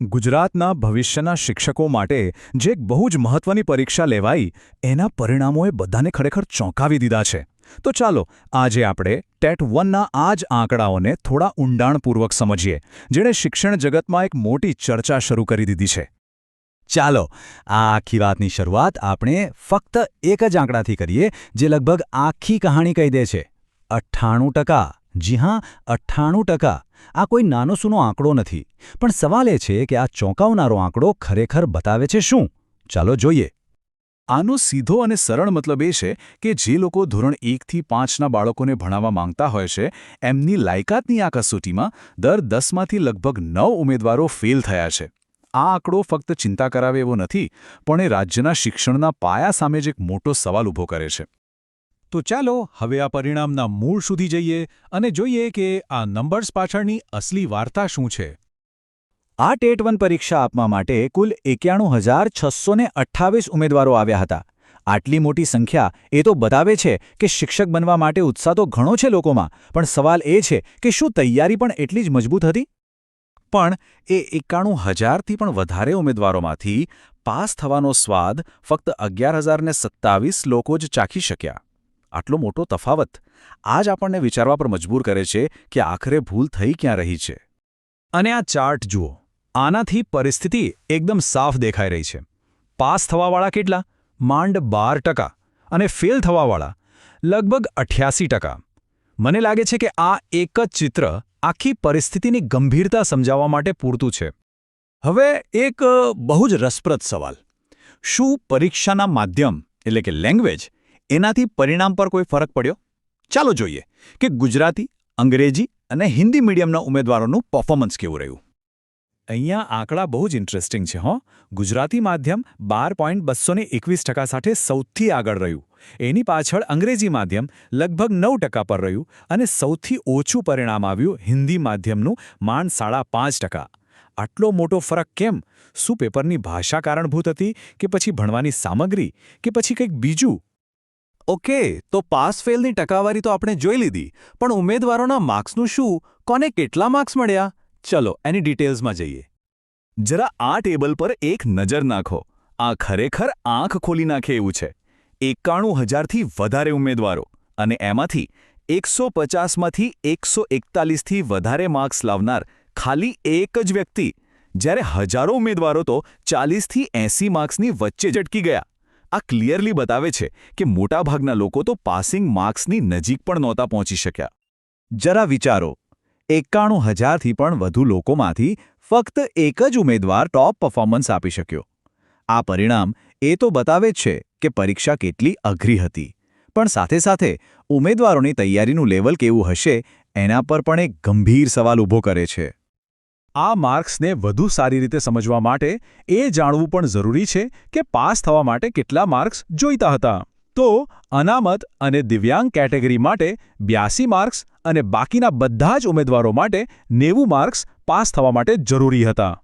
ગુજરાતના ભવિષ્યના શિક્ષકો માટે જે એક બહુ જ મહત્વની પરીક્ષા લેવાઈ, એના પરિણામોએ બધાને ખરેખર ચોંકાવી દીધા છે. તો ચાલો, આજે આપણે ટેટ વનના આ જ આંકડાઓને થોડા ઊંડાણપૂર્વક સમજીએ, જેણે શિક્ષણ જગતમાં એક મોટી ચર્ચા શરૂ કરી દીધી છે. ચાલો, આ આખી વાતની શરૂઆત આપણે ફક્ત એક જ આંકડાથી કરીએ, જે લગભગ આખી કહાણી કહી દે છે. અઠ્ઠાણું ટકા. જી હા, અઠ્ઠાણું ટકા. આ કોઈ નાનો સૂનો આંકડો નથી. પણ સવાલ એ છે કે આ ચોંકાવનારો આંકડો ખરેખર બતાવે છે શું? ચાલો જોઈએ. આનો સીધો અને સરળ મતલબ એ છે કે જે લોકો ધોરણ એકથી પાંચના બાળકોને ભણાવવા માંગતા હોય છે, એમની લાયકાતની આ કસોટીમાં દર દસમાંથી લગભગ નવ ઉમેદવારો ફેલ થયા છે. આ આંકડો ફક્ત ચિંતા કરાવે એવો નથી, પણ એ રાજ્યના શિક્ષણના પાયા સામે જ એક મોટો સવાલ ઊભો કરે છે. તો ચાલો હવે આ પરિણામના મૂળ સુધી જઈએ અને જોઈએ કે આ નંબર્સ પાછળની અસલી વાર્તા શું છે. આ ટેટ વન પરીક્ષા આપવા માટે કુલ એક્યાણું હજાર છસો ને અઠ્ઠાવીસ ઉમેદવારો આવ્યા હતા. આટલી મોટી સંખ્યા એ તો બતાવે છે કે શિક્ષક બનવા માટે ઉત્સાહ તો ઘણો છે લોકોમાં, પણ સવાલ એ છે કે શું તૈયારી પણ એટલી જ મજબૂત હતી? પણ એ એકાણું હજારથી પણ વધારે ઉમેદવારોમાંથી પાસ થવાનો સ્વાદ ફક્ત અગિયાર હજારને સત્તાવીસ લોકો જ ચાખી શક્યા. આટલો મોટો તફાવત આજ આપણને વિચારવા પર મજબૂર કરે છે કે આખરે ભૂલ થઈ ક્યાં રહી છે. અને આ ચાર્ટ જુઓ, આનાથી પરિસ્થિતિ એકદમ સાફ દેખાઈ રહી છે. પાસ થવાવાળા કેટલા? માંડ બાર ટકા અને ફેલ થવાવાળા લગભગ અઠ્યાસી ટકા. મને લાગે છે કે આ એક જ ચિત્ર આખી પરિસ્થિતિની ગંભીરતા સમજાવવા માટે પૂરતું છે. હવે એક બહુ જ રસપ્રદ સવાલ. શું પરીક્ષાના માધ્યમ, એટલે કે લેંગ્વેજ એનાથી પરિણામ પર કોઈ ફરક પડ્યો? ચાલો જોઈએ કે ગુજરાતી, અંગ્રેજી અને હિન્દી મીડિયમના ઉમેદવારોનું પર્ફોમન્સ કેવું રહ્યું? અહીંયા આંકડા બહુ જ ઇન્ટરેસ્ટિંગ છે હો. ગુજરાતી માધ્યમ બાર પોઈન્ટ બસો એકવીસ ટકા સાથે સૌથી આગળ રહ્યું. એની પાછળ અંગ્રેજી માધ્યમ લગભગ નવ ટકા પર રહ્યું અને સૌથી ઓછું પરિણામ આવ્યું હિન્દી માધ્યમનું માંડ સાડા પાંચ ટકા. આટલો મોટો ફરક કેમ? શું પેપરની ભાષા કારણભૂત હતી કે પછી ભણવાની સામગ્રી કે પછી કંઈક બીજું? ઓકે, તો પાસ ફેલની ટકાવારી તો આપણે જોઈ લીધી, પણ ઉમેદવારોના માર્ક્સનું શું? કોને કેટલા માર્ક્સ મળ્યા? ચલો, એની ડિટેલ્સમાં જઈએ. જરા આ ટેબલ પર એક નજર નાખો. આ ખરેખર આંખ ખોલી નાખે એવું છે. એકાણું હજારથી વધારે ઉમેદવારો અને એમાંથી એકસો પચાસમાંથી એકસો એકતાલીસથી વધારે માર્ક્સ લાવનાર ખાલી એક જ વ્યક્તિ, જ્યારે હજારો ઉમેદવારો તો ચાલીસથી એંસી માર્ક્સની વચ્ચે ઝટકી ગયા. આ ક્લિયરલી બતાવે છે કે મોટાભાગના લોકો તો પાસિંગ માર્ક્સની નજીક પણ નહોતા પહોંચી શક્યા. જરા વિચારો, એકાણું હજારથી પણ વધુ લોકોમાંથી ફક્ત એક જ ઉમેદવાર ટોપ પરફોર્મન્સ આપી શક્યો. આ પરિણામ એ તો બતાવે જ છે કે પરીક્ષા કેટલી અઘરી હતી. પણ સાથે સાથે ઉમેદવારોની તૈયારીનું લેવલ કેવું હશે એના પર પણ એક ગંભીર સવાલ ઊભો કરે છે. આ માર્ક્સને વધુ સારી રીતે સમજવા માટે એ જાણવું પણ જરૂરી છે કે પાસ થવા માટે કેટલા માર્ક્સ જોઈતા હતા. તો અનામત અને દિવ્યાંગ કેટેગરી માટે બ્યાસી માર્ક્સ અને બાકીના બધા જ ઉમેદવારો માટે નેવું માર્ક્સ પાસ થવા માટે જરૂરી હતા.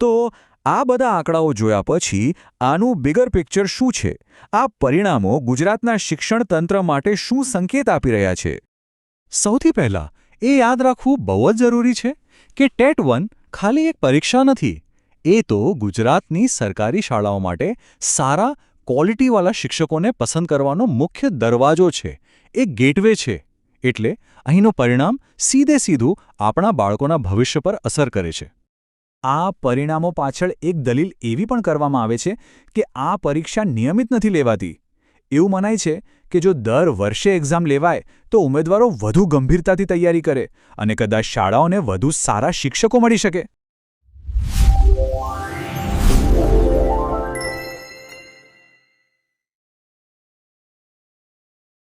તો આ બધા આંકડાઓ જોયા પછી આનું બિગર પિક્ચર શું છે? આ પરિણામો ગુજરાતના શિક્ષણ તંત્ર માટે શું સંકેત આપી રહ્યા છે? સૌથી પહેલાં એ યાદ રાખવું બહુ જ જરૂરી છે કે ટેટ વન ખાલી એક પરીક્ષા નથી, એ તો ગુજરાતની સરકારી શાળાઓ માટે સારા ક્વોલિટીવાળા શિક્ષકોને પસંદ કરવાનો મુખ્ય દરવાજો છે, એ ગેટવે છે, એટલે અહીંનું પરિણામ સીધે સીધું આપણા બાળકોના ભવિષ્ય પર અસર કરે છે. આ પરિણામો પાછળ એક દલીલ એવી પણ કરવામાં આવે છે કે આ પરીક્ષા નિયમિત નથી લેવાતી એવું મનાય છે કે જો દર વર્ષે એક્ઝામ લેવાય, તો ઉમેદવારો વધુ ગંભીરતાથી તૈયારી કરે અને કદાચ શાળાઓને વધુ સારા શિક્ષકો મળી શકે.